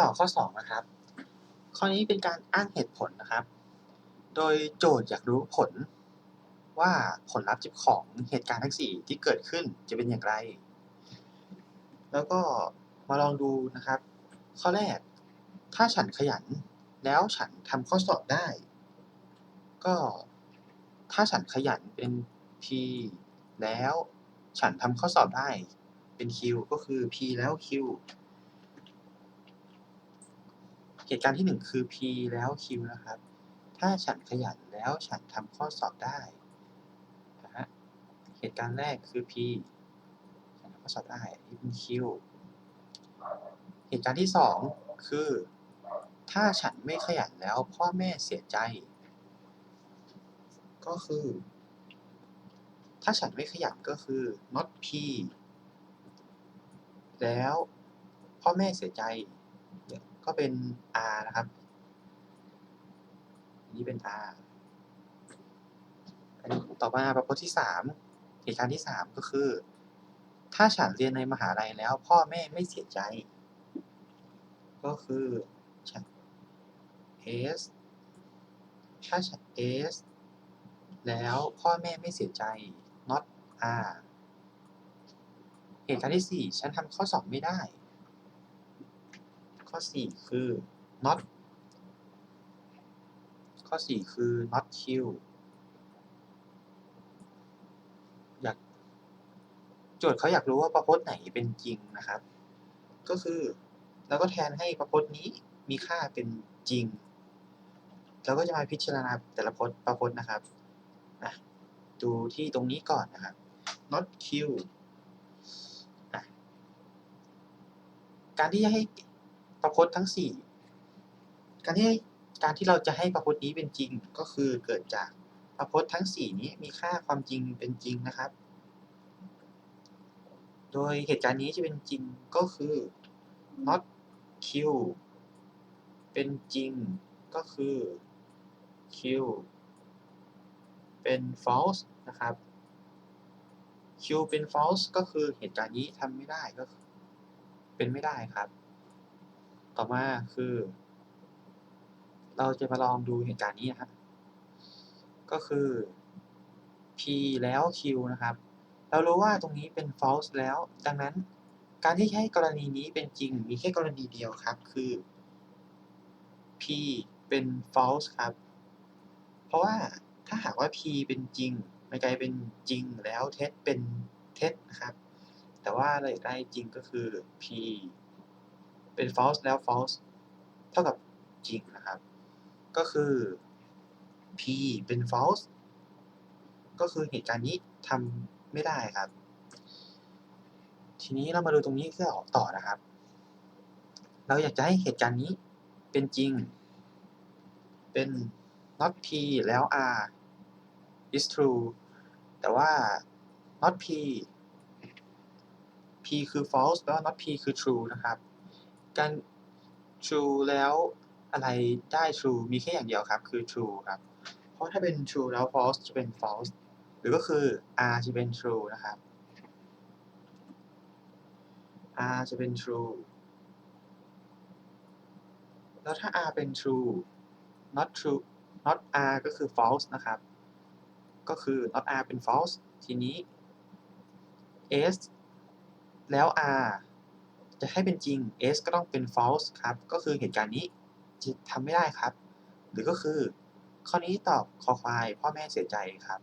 ต่อข้อสองนะครับ ข้อนี้เป็นการอ้างเหตุผลนะครับ โดยโจทย์อยากรู้ผลว่าผลลัพธ์ของเหตุการณ์ทั้ง 4 ที่เกิดขึ้นจะเป็นอย่างไร แล้วก็มาลองดูนะครับ ข้อแรก ถ้าฉันขยัน แล้วฉันทำข้อสอบได้ ก็ถ้าฉันขยันเป็น P แล้วฉันทำข้อสอบได้เป็น Q ก็คือ P แล้ว Q เหตุการณ์ที่หนึ่งคือ P แล้ว Q นะครับ ถ้าฉันขยันแล้วฉันทำข้อสอบได้นะฮะเหตุการณ์แรกคือ P ฉันทำข้อสอบได้อันนี้เป็น Q เหตุการณ์ที่สองคือ ถ้าฉันไม่ขยันแล้วพ่อแม่เสียใจ ก็คือ ถ้าฉันไม่ขยันก็คือ not P แล้วพ่อแม่เสียใจ ก็เป็น R นะครับอันนี้เป็น R อันนี้ต่อมาประพจน์ที่สามเหตุการณ์ที่สามก็คือ ถ้าฉันเรียนในมหาลัยแล้ว พ่อแม่ไม่เสียใจ ก็คือฉัน S ถ้าฉัน S แล้วพ่อแม่ไม่เสียใจ not R เหตุการณ์ที่สี่ฉันทำข้อสอบไม่ได้ ข้อสี่คือ not ข้อสี่คือ not Q อยากโจทย์เขาอยากรู้ว่าประพจน์ไหนเป็นจริงนะครับ ก็คือเราก็แทนให้ประพจน์นี้มีค่าเป็นจริง เราก็จะมาพิจารณาแต่ละพจน์ประพจน์นะครับอะดูที่ตรงนี้ก่อนนะครับ not Q การที่จะให้ ระพจน์ทั้งสี่การที่การที่เราจะให้ประพจน์นี้เป็นจริงก็คือเกิดจากประพจน์ทั้งสี่นี้มีค่าความจริงเป็นจริงนะครับ โดยเหตุการณ์นี้จะเป็นจริงก็คือ not Q เป็นจริงก็คือ Q เป็น false นะครับ Q เป็น false ก็คือเหตุการณ์นี้ทำไม่ได้ก็เป็นไม่ได้ครับ ต่อมาคือ เราจะมาลองดูเหตุการณ์นี้นะครับ ก็คือ P แล้ว Q นะครับ เรารู้ว่าตรงนี้เป็น false แล้ว ดังนั้นการที่ให้กรณีนี้เป็นจริงมีแค่กรณีเดียวครับคือ P เป็น false ครับ เพราะว่าถ้าหากว่า P เป็นจริงมันกลายเป็นจริงแล้วเท็จเป็นเท็จนะครับ แต่ว่าเราอยากได้จริงก็คือ P เป็น false แล้ว false เท่ากับจริงนะครับ ก็คือ P เป็น false ก็คือเหตุการณ์นี้ทำไม่ได้ครับ ทีนี้เรามาดูตรงนี้เพื่อออกต่อนะครับ เราอยากจะให้เหตุการณ์นี้เป็นจริง เป็น not P แล้ว R is true แต่ว่า not P P คือ false แล้ว not P คือ true นะครับ การ true แล้วอะไรได้ true มีแค่อย่างเดียวครับ คือ true ครับ เพราะถ้าเป็น true แล้ว false จะเป็น false หรือก็คือ R จะเป็น true นะครับ R จะเป็น true แล้วถ้า R เป็น true not true not R ก็คือ false นะครับ ก็คือ not R เป็น false ทีนี้ S แล้ว R จะให้เป็นจริง S ก็ต้องเป็น false ครับ ก็คือเหตุการณ์นี้จะทำไม่ได้ครับ หรือก็คือ ข้อนี้ตอบคอควายพ่อแม่เสียใจครับ